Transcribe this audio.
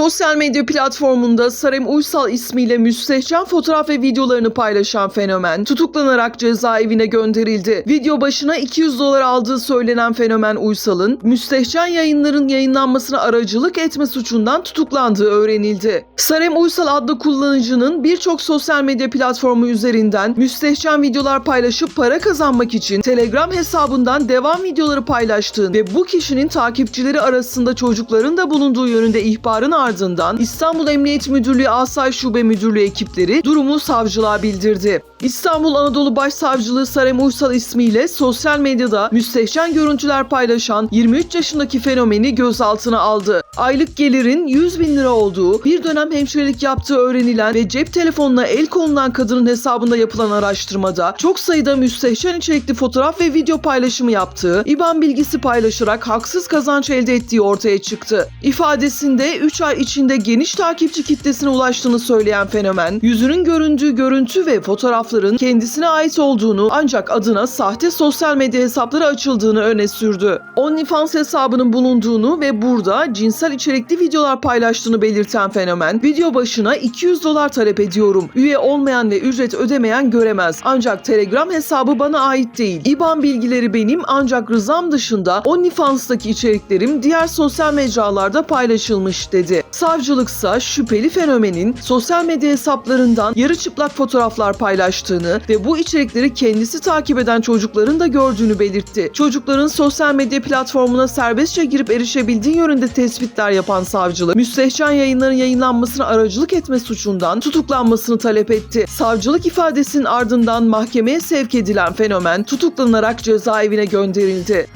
Sosyal medya platformunda Sarem Uysal ismiyle müstehcen fotoğraf ve videolarını paylaşan fenomen tutuklanarak cezaevine gönderildi. Video başına 200 dolar aldığı söylenen fenomen Uysal'ın müstehcen yayınların yayınlanmasına aracılık etme suçundan tutuklandığı öğrenildi. Sarem Uysal adlı kullanıcının birçok sosyal medya platformu üzerinden müstehcen videolar paylaşıp para kazanmak için Telegram hesabından devam videoları paylaştığını ve bu kişinin takipçileri arasında çocukların da bulunduğu yönünde ihbarın ardından İstanbul Emniyet Müdürlüğü Asayiş Şube Müdürlüğü ekipleri durumu savcılığa bildirdi. İstanbul Anadolu Başsavcılığı Sarem Uysal ismiyle sosyal medyada müstehcen görüntüler paylaşan 23 yaşındaki fenomeni gözaltına aldı. Aylık gelirin 100 bin lira olduğu, bir dönem hemşirelik yaptığı öğrenilen ve cep telefonuna el konulan kadının hesabında yapılan araştırmada çok sayıda müstehcen içerikli fotoğraf ve video paylaşımı yaptığı, IBAN bilgisi paylaşarak haksız kazanç elde ettiği ortaya çıktı. İfadesinde 3 ay içinde geniş takipçi kitlesine ulaştığını söyleyen fenomen, yüzünün göründüğü görüntü ve fotoğrafların kendisine ait olduğunu ancak adına sahte sosyal medya hesapları açıldığını öne sürdü. OnlyFans hesabının bulunduğunu ve burada cinsel içerikli videolar paylaştığını belirten fenomen, video başına 200 dolar talep ediyorum. Üye olmayan ve ücret ödemeyen göremez. Ancak Telegram hesabı bana ait değil. IBAN bilgileri benim ancak rızam dışında OnlyFans'taki içeriklerim diğer sosyal mecralarda paylaşılmış dedi. Savcılıksa şüpheli fenomenin sosyal medya hesaplarından yarı çıplak fotoğraflar paylaştığını ve bu içerikleri kendisi takip eden çocukların da gördüğünü belirtti. Çocukların sosyal medya platformuna serbestçe girip erişebildiği yönünde tespitler yapan savcılık, müstehcen yayınların yayınlanmasına aracılık etme suçundan tutuklanmasını talep etti. Savcılık ifadesinin ardından mahkemeye sevk edilen fenomen tutuklanarak cezaevine gönderildi.